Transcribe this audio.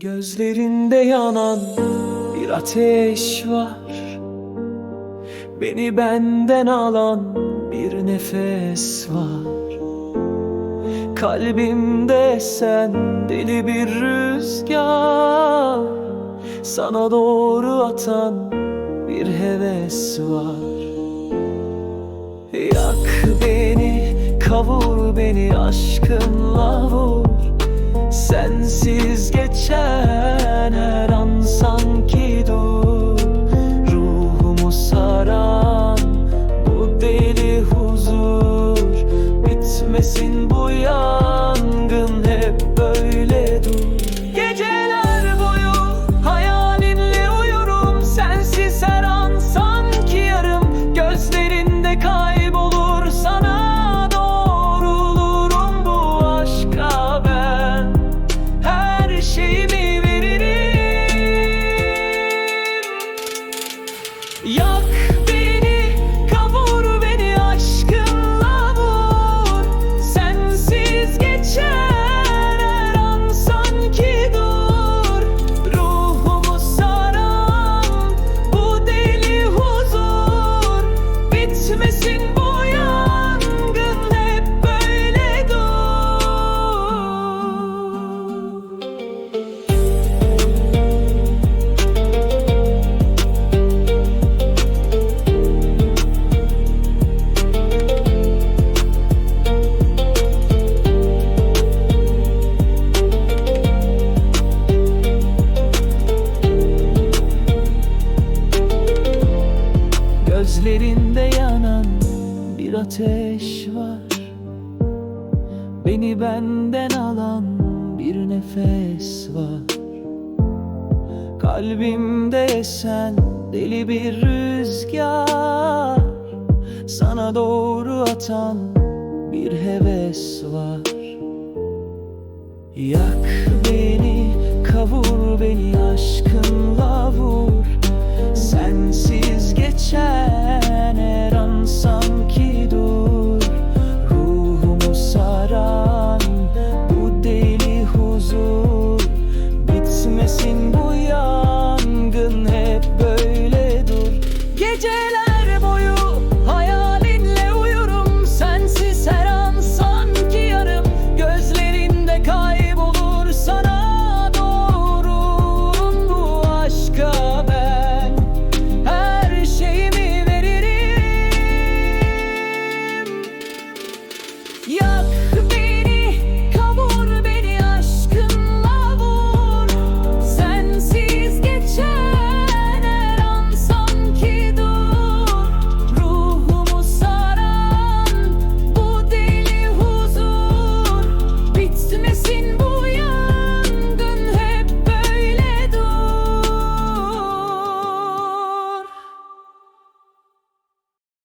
Gözlerinde yanan bir ateş var. Beni benden alan bir nefes var. Kalbimde sen deli bir rüzgar. Sana doğru atan bir heves var. Yak beni, kavur beni aşkınla vur Sensiz geçen her an sanki dur. Ruhumu saran bu deli huzur Bitmesin Yak Gözlerinde yanan bir ateş var. Beni benden alan bir nefes var. Kalbimde esen deli bir rüzgar Sana doğru atan bir heves var. Yak beni, kavur beni aşkınla